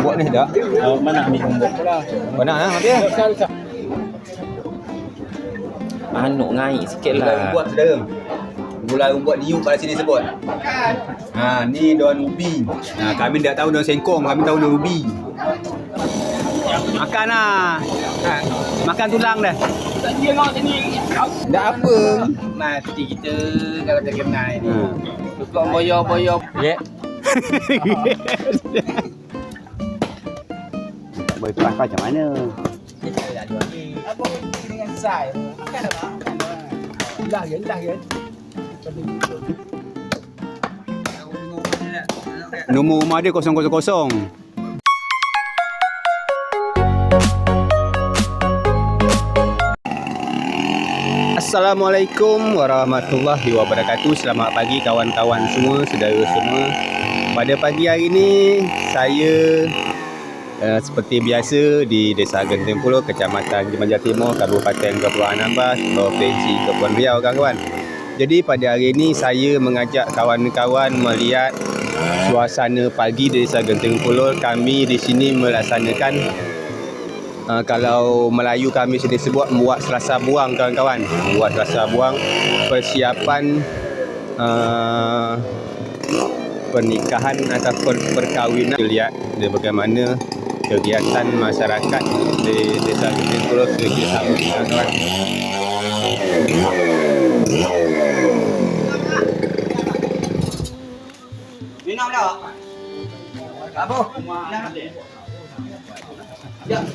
Buat ni tak? Oh, mana ambil pula? Mana lah dia? Anu ngai sikit Gulai lah. ubat saudara. Gulai ubat niu pada sini sebut. Ha, ni daun ubi. Ha, kami tak tahu daun sengkong, kami tahu daun ubi. Makan lah. Makan tulang dah. Tak apa. Mati kita kalau tak kenal ni. Ha. Tukang boyo-boyo. Ya. Boleh pas macam mana? Apa dengan saya? Makan apa? Lah kan, lah kan. Nombor rumah dia 000. Assalamualaikum warahmatullahi wabarakatuh. Selamat pagi kawan-kawan semua, saudara semua. Pada pagi hari ini saya uh, seperti biasa di Desa Genting Pulau, Kecamatan Jemanjah Timur, Kabupaten Kepulauan Anambas, Provinsi Kepulauan Riau kawan-kawan. Jadi pada hari ini saya mengajak kawan-kawan melihat suasana pagi di Desa Genting Pulau. Kami di sini melaksanakan uh, kalau Melayu kami sini sebut buat selasa buang kawan-kawan. Buat selasa buang persiapan uh, pernikahan ataupun perkahwinan. Kita lihat dia bagaimana kegiatan masyarakat di Desa segi sama kawan-kawan. Minum dah. Apa? Ya, Yeah.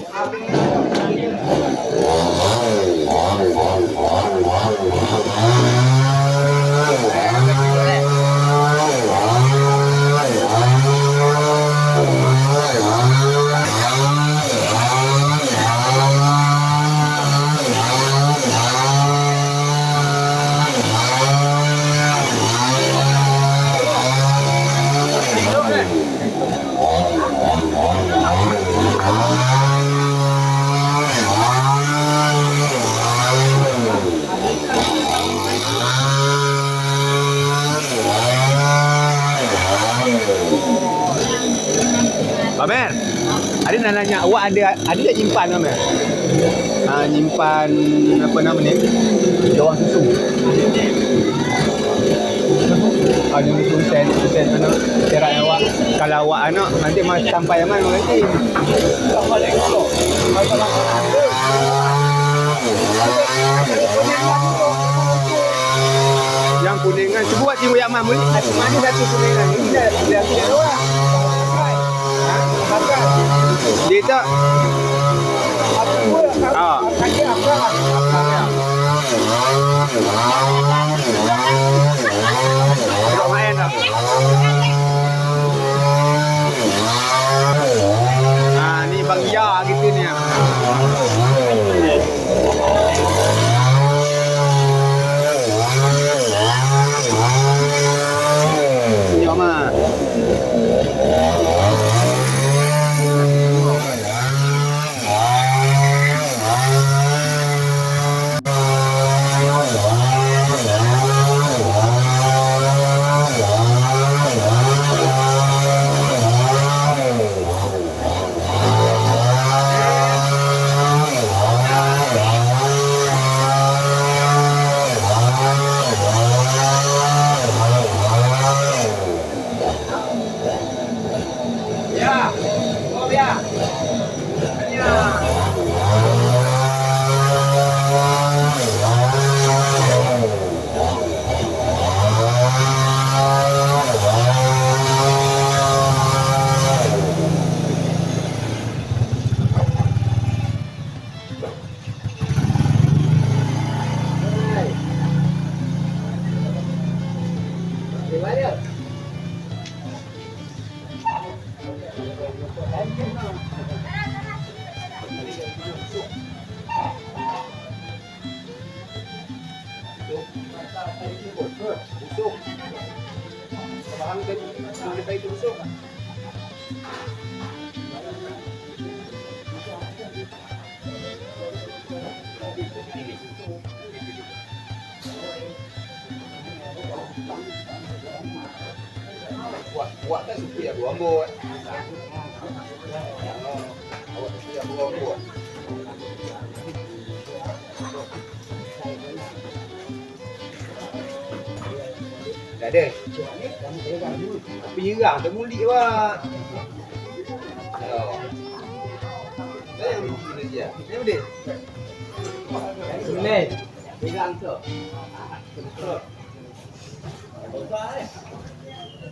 Nak nanya awak ada ada tak nyimpan Pamer? Ha, nyimpan apa nama ni? Jawang susu. Ada susu sen, susu sen mana? Cerak awak. Kalau awak anak nanti mas sampai mana nanti? Yang kuningan cuba buat timu yang mana? Satu mana satu kuningan? Ini dah dah dah dua. Dia tak Ah. Tak Dah ada. Tapi nyerang tu mulik wak. Oh. Saya begini dia. Ni boleh. Sebenarnya pegang tu.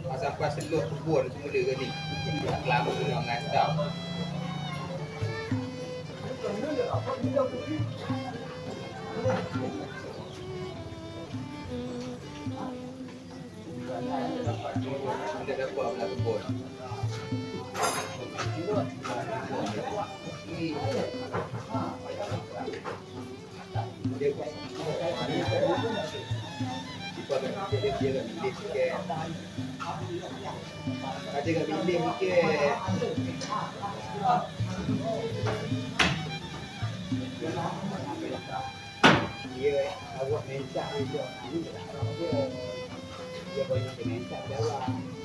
Pasal pas seluruh kebun semula ke ni. Lama tu nak ngantau. Benda dapat kat pilih sikit. Dia awak mencak dia. Dia boleh mencak jawab.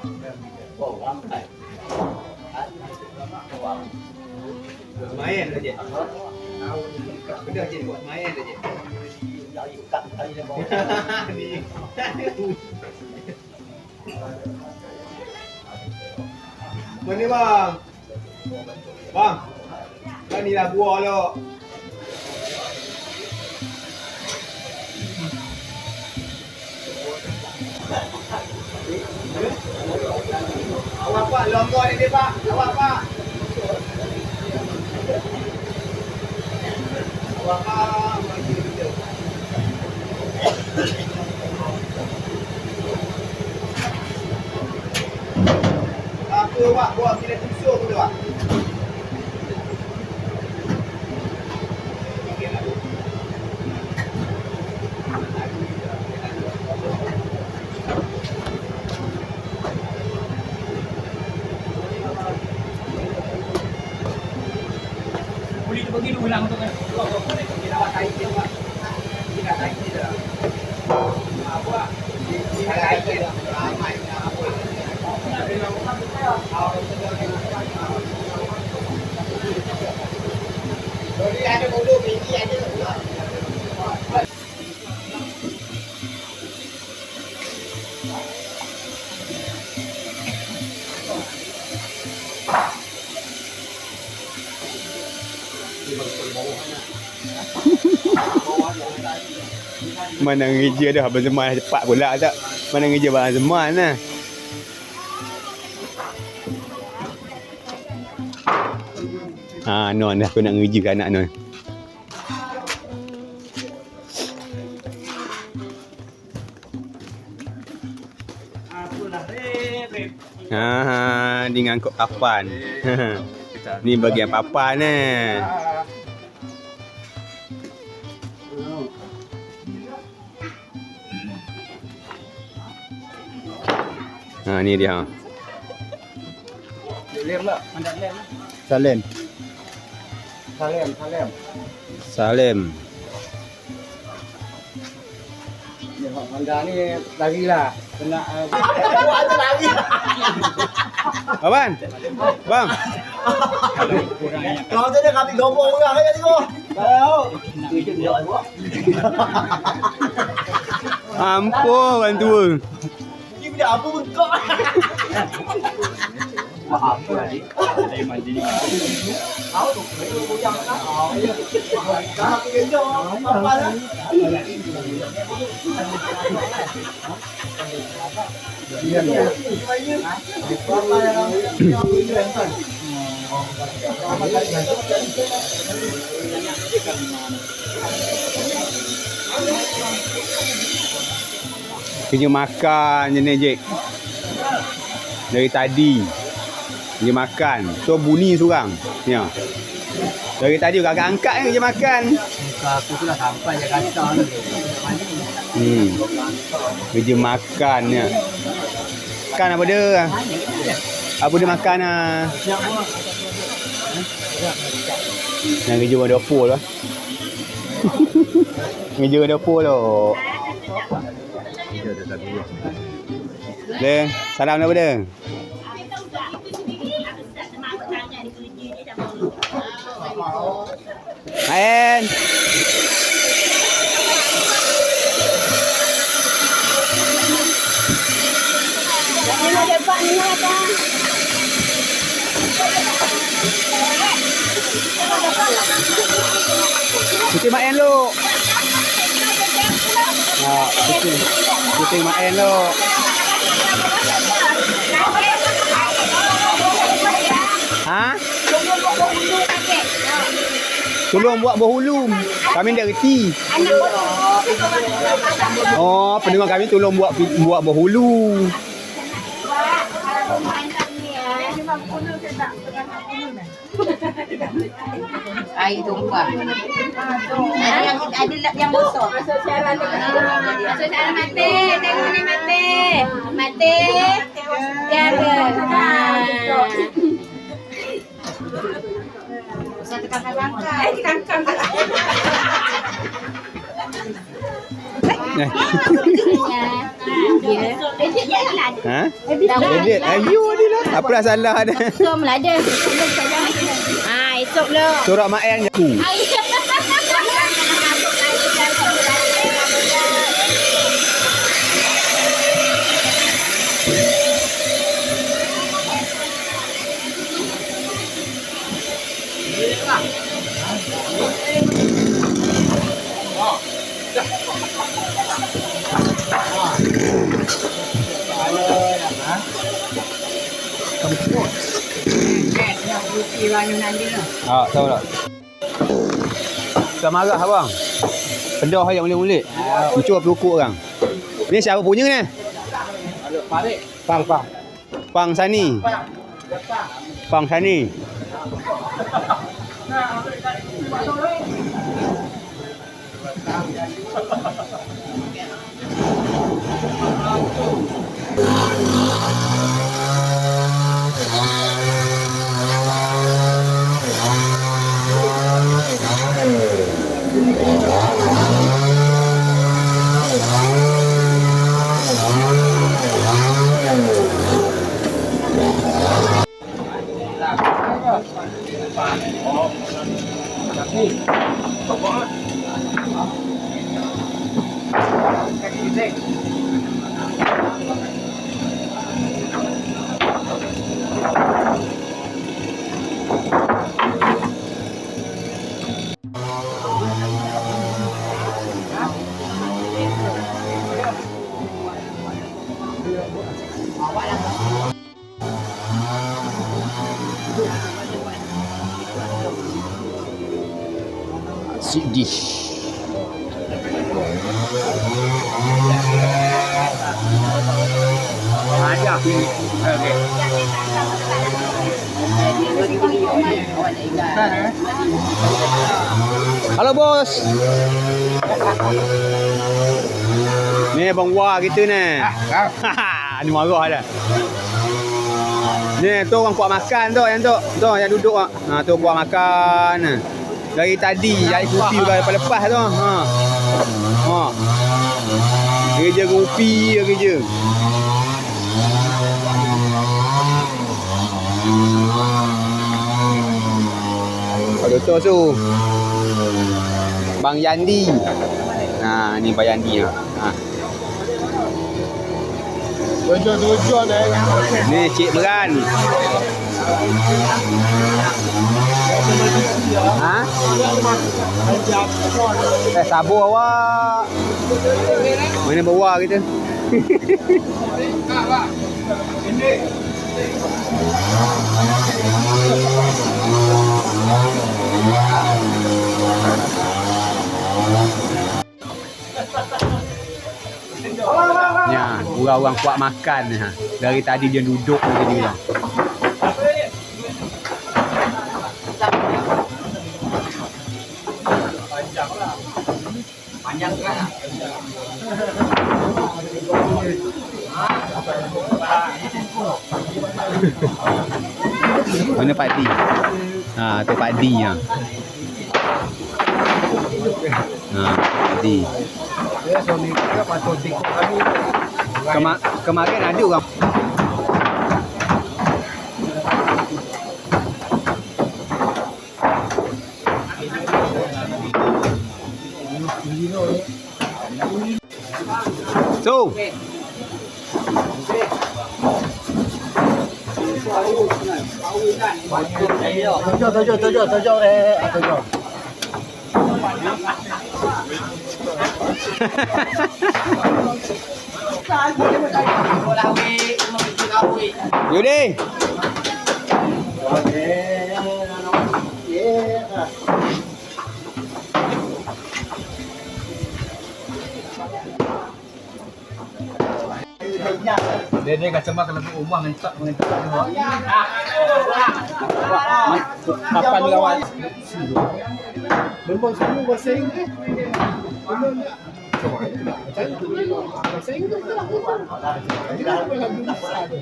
Mana bang? Bang. Kan ni lah buah lo. Awak pak longgar ni dia pak. Awak pak. Awak pak. Bagi dia. Apa awak buat bila tusuk tu pak? Mana ngeja dah Abang Zaman cepat pula tak? Mana ngeja Abang Zaman lah Ha, Non dah aku nak ngeja anak Non. Ha, ha dia ngangkut papan. Ni bagian papan eh ni dia ha. Lem lah, mandat lem. Salim. Salem, salem. Salim. Ya, Manda ni lagi lah. Kena uh, buat tu lagi. Abang. Bang. Kau tu dia kami gobok orang tengok. Tahu. Itu dia buat. Ampun orang tua. Ni benda apa bengkak. Apa lagi? Dari mandi ni. Tahu tu, itu goyang kan? Oh, ya. Dah aku gendong. Apa lah? Iya, iya. Apa yang Kerja makan je ni Jek. Dari tadi. Kerja makan. So bunyi seorang. Ya. Dari tadi kakak angkat ni kerja makan. Aku tu dah sampai Jakarta ni. Hmm. Kerja makan ya. Makan apa dia? Apa dia makan ah? Yang kerja buat dapur lah. kerja buat dapur tu. Le, salam apa dia? Main. Cuti main lu. Ha, cuti. Cuti main lu. Ha? Tolong buat berhulu. Kami tak reti. Oh, pendengar kami tolong buat buat berhulu. Air tumpah. Ada yang ada yang besar. Masuk siaran mati. Tengok ni mati. Mati. Tiada. Ha. Satu kakak-kakak. Eh, kangkang. Eh, Ya. Ya. Dia dia lah. Ha? Edit. Ayu dia lah. Apa salah dia? Som lah ada. Ah, esok lo. Surat main aku. Ha, tahu tak? Tak marah abang. Pedah yang mulik-mulik. Lucu apa pokok orang. Ni siapa punya ni? Pang, pang. Pang Sani. Pang Sani. Sweet dish. Halo bos. Ni abang Wah kita ni. ni marah dah. Ni tu orang kuat makan tu yang tu. Tu yang duduk ah. Ha tu buat makan. Dari tadi air kopi udah lepas-lepas tu. Ha. Ha. Kerja kopi dia kerja. Ada tu tu. Bang Yandi. Ha ni Bang Yandi ah. Ha. Tujuh-tujuh dah. Ni Cik Beran. Ha? Eh sabar awak. Mana bawa kita? Ya, orang-orang kuat makan ha. Dari tadi dia duduk dia bilang. Mana padi? Ha, tu padi ha. Ha, padi. Ya, suami kita patut tikuk kami. Kema kemarin ada orang So, Tujuh, tujuh, tujuh, tujuh eh. Tujuh. Yudi. Dia dia kacau mak kalau rumah mentak mentak dua. Kapan lawan? Memang semua bahasa Inggeris. Memang tak. Bahasa Inggeris tu lah. Jadi apa lagu besar tu?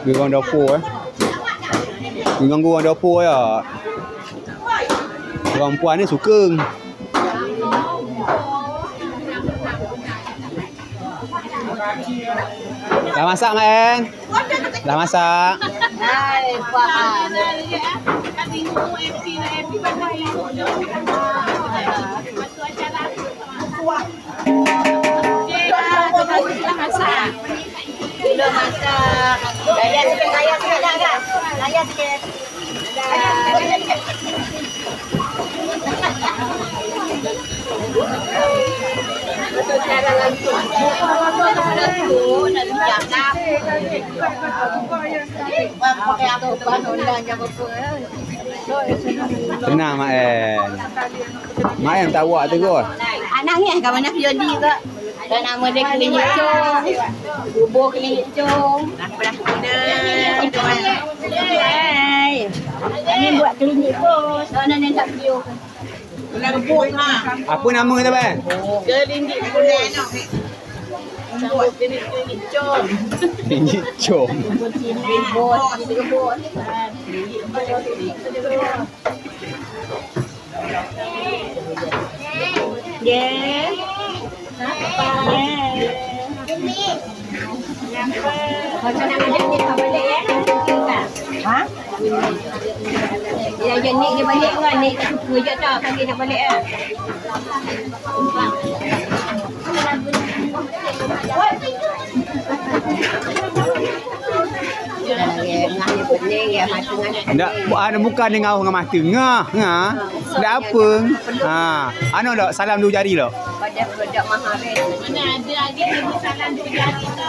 Dia orang dapur eh. Dia ganggu orang dapur ya. Orang puan ni suka. Dah masak Mak En? Dah masak. Hai, Pak. Masak. Daya sikit. Betul cara langsung. Langsung, nak luncang dah. Pakai apa bahan undang je apa-apa. Tenang Mak En. Mak En tak buat tu kot. Anaknya kat mana Fiodi ke? Dan nama dia Keling Hicung. Bubur Keling Hicung. Belah kuda. Hai. Ini buat Keling Hicung. Soalnya ni tak video. Belah rebus ha. Apa nama tu Ben? Keling Hicung. Buat Keling Hicung. Tinggi com. Rebus. Rebus. Yeah. Macam nak ajak dia tak balik ya? Ha? Ya, ya Nik dia balik kan. Nik tak suka je tau. Kan dia nak balik lah. Ya, ngah dia pening. Ya, mata ngah. Ada bukan dengan dengan mata. Ngah, ngah. Tak apa. Ha, anu dak salam dua jari dak. Pada produk Maharin. Mana ada lagi salam dua jari tu.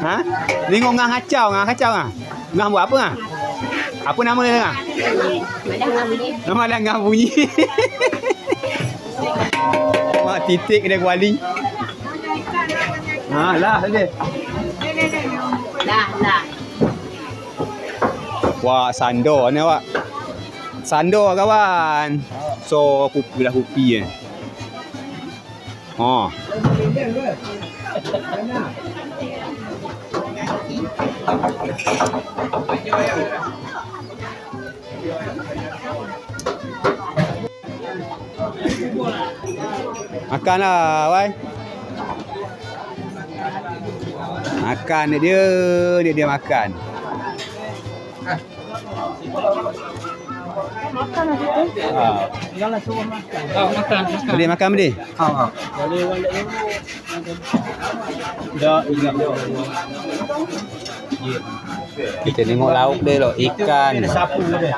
Ha? Tengok ngah kacau, ngah kacau ngah. Ngah buat apa ngah? Apa nama dia ngah? Ngah? Nama dia ngah bunyi. Mak titik dia kuali. Ha lah dia. Wah, sando ni awak. Sando kawan. So pupi lah pupi eh. Ha. Makanlah, wai. Makan dia dia, dia, dia makan. Ha. Janganlah suruh makan. Oh, makan, makan. Boleh makan boleh? Ha, ha. Boleh balik Dah, ingat dia. Kita tengok lauk dia loh, ikan, Sapu dia.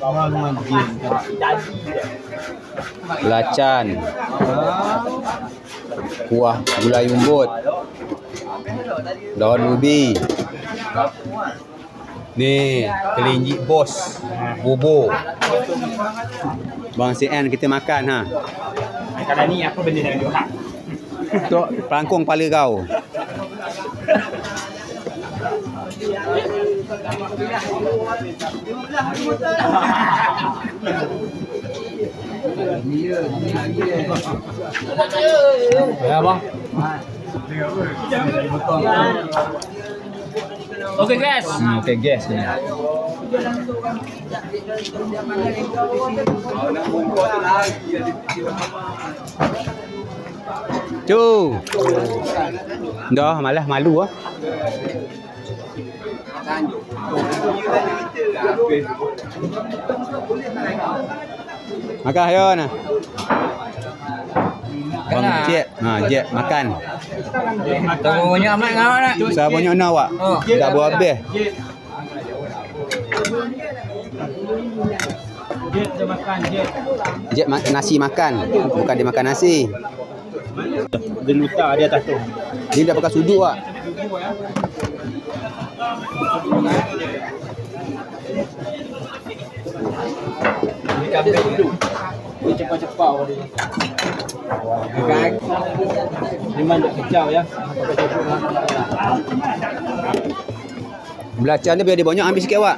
Orang dengan jin. belacan, kuah gulai umbut, daun ubi. Ni, kelinci bos, bubur. Bang CN kita makan ha. Kalau ni apa benda yang dia Tok pelangkung kepala kau. Ya bang. Okey guys. Hmm, okay, gas ni. Tu. Dah malah malu ah. Makan ayo nah. Bang Cik, ha Cik makan. Tahu banyak amat ngau nak. Saya banyak nak awak. Tak buat habis. Jet dia makan jet. Cik ma- nasi makan, bukan dia makan nasi. Dia luta dia atas tu. Dia dah pakai sudut ah. Dia kambing duduk. Dia cepat-cepat dia. Kan. Dia mana kecau ya. Belacan dia biar dia banyak ambil sikit awak.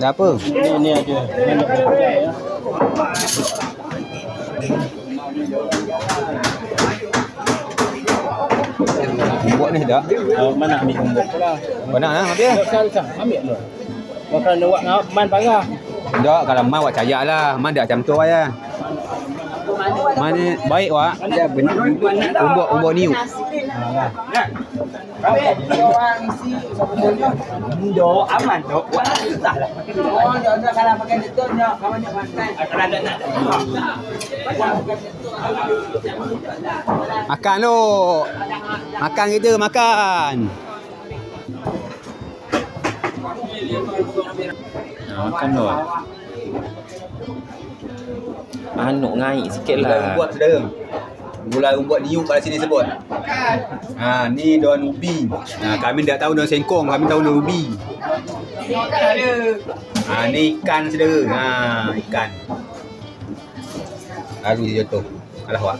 Dah apa? Ni ni aja. Mana kecau ya. Buat ni tak? Oh, mana ambil kumbuk pula. Mana usah, usah. Ambil dulu. Makan awak ngau man parah. Tak, kalau man awak cayak lah. Man dah macam tu awak ya. Man ni baik awak. Dia benar umbuk umbuk niu. Dok aman dok. Buat susah lah. Oh, dia kalau pakai itu dia kawan dia makan. Kalau ada nak. Makan tu. Makan kita makan. Makan tu Anu ngaik sikit lah Buat saudara. Gulai umbuk niu kat sini sebut. Ha, ni daun ubi. Ha, kami tak tahu daun sengkong, kami tahu daun ubi. Ha, ni ikan saudara. Ha, ikan. Lalu dia jatuh. Alah.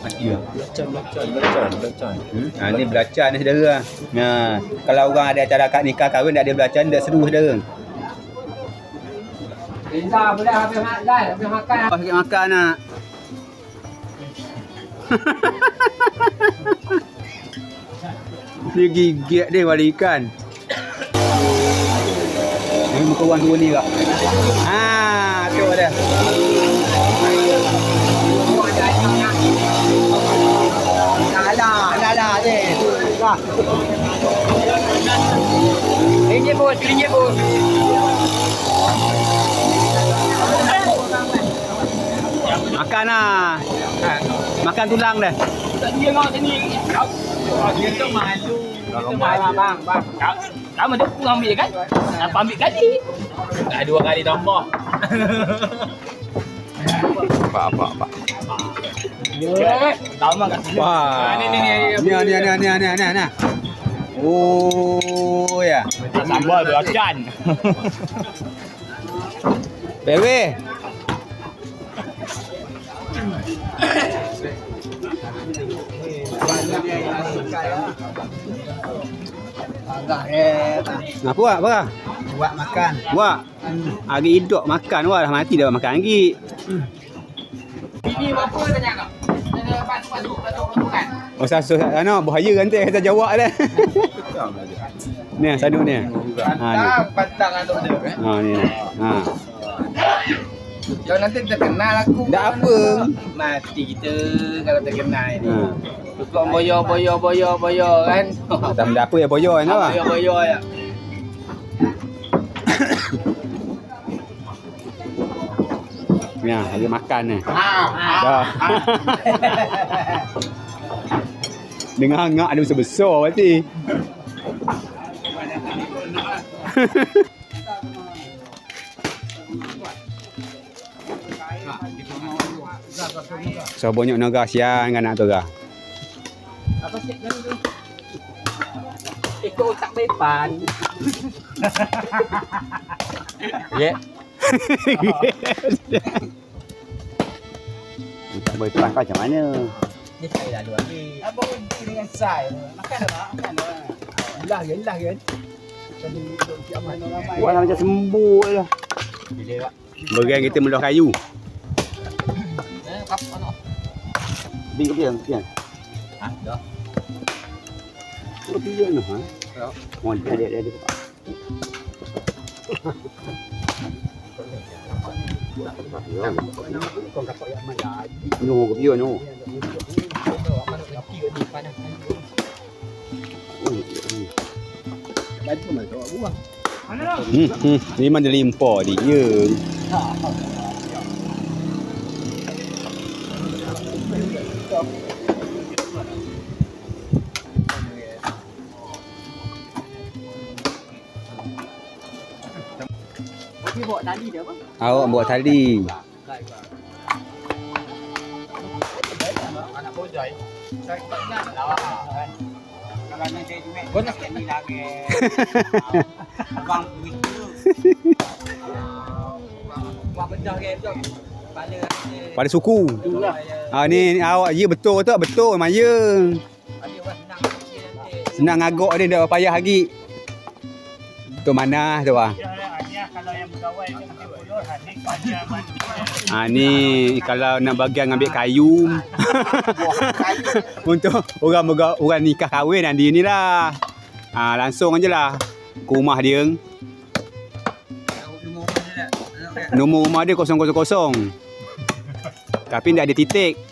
Mati lah. Belacan, belacan, belacan, belacan Hmm? Ha, ni belacan ni saudara. Ha, kalau orang ada acara akad nikah kahwin tak ada belacan, tak seru saudara. Rinda boleh habis makan, habis makan. Sikit makan nak? dia gigit dia balik ikan. Ini muka orang tua ni kak. Ha, tu ada. Alah, alah, alah ni. Wah. Ringgit bos, ringgit bos. Makan lah. Makan tulang dah. Dia ngau sini. Kau. Dia tu malu. Kita marah bang, bang. Kau. Kamu tu pun ambil kan? Apa ambil kali? Dah dua kali tambah. Apa apa apa. Tambah kat sini. Wah. Ni ni ni. Ni ni ni ni ni ni ni. Oh ya. Sambal belacan. Pewe. Agak eh. Apa buat? Apa? Buat makan. Wah. Hari hidup makan wah dah mati dah makan lagi. Ini apa tanya kau? Ada batu-batu, batu kan? Oh sasu ano bahaya nanti kata jawab dah. ni sadu ni. Ha ni. pantang atau dia kan? Ha ni. Ha. Kalau nanti terkenal aku. Dak apa? Mati kita kalau terkenal ini. Ha. Tukang boyo boyo boyo boyo kan? Tak benda apa ya boyo kan apa? Boyo boyo ya. Ni ada makan ni. Ah. Dah. Dengar hangak ada besar-besar berarti. so banyak naga siang kan nak tu gah. Apa sih kan tu? Ikut otak bepan. Ya. Tak boleh terang kau macam mana? Dia saya lalu lagi. Apa dengan saya? Makan apa? Makan apa? Lah kan, lah kan. Buat macam sembuh je lah. Berang kita meluah kayu. Bing ke piang, piang. Ah, dah. Kau piang noh, ha? Mau dia dia dia. No, ko piang no. Hmm, hmm. Ni mana limpah dia. Awak buat tali. Anak bojai. Tak kau nak ni lagi. Abang. Buat bedah ke. Pada suku. Ah ni ni awak ya betul tu betul ya. Nanti. Senang agak dia dah payah lagi. Tu mana tu ah. Ah ni kalau nak bagian ambil kayu untuk orang orang, orang nikah kahwin nanti ni lah. Ah langsung aje lah ke rumah dia. Nombor rumah dia 000. Tapi tak ada titik.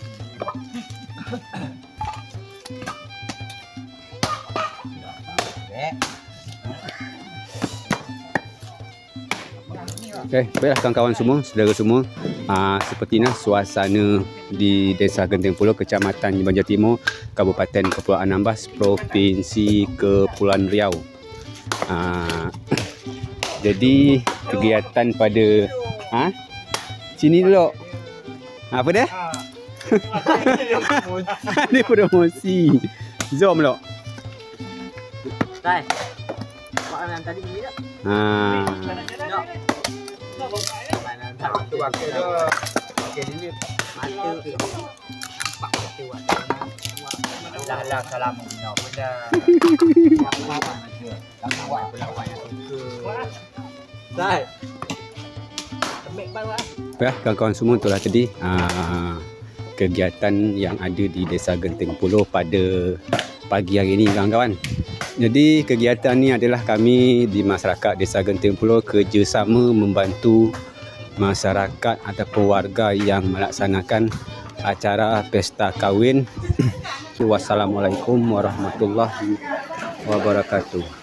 Okey, baiklah kawan-kawan semua, saudara semua. Ah sepertinya suasana di Desa Genting Pulau, Kecamatan Banjar Timur, Kabupaten Kepulauan Anambas, Provinsi Kepulauan Riau. Ah jadi kegiatan pada ha? Sini dulu. Apa dia? Ada promosi. Zom lo. Tai. Buat anak tadi ni tak? Ha. Ah. Ya, kawan-kawan semua itulah tadi aa, kegiatan yang ada di Desa Genting Pulau pada pagi hari ini kawan-kawan. Jadi kegiatan ni adalah kami di masyarakat Desa Genting Pulau kerjasama membantu masyarakat ataupun warga yang melaksanakan acara pesta kahwin. Wassalamualaikum warahmatullahi wabarakatuh.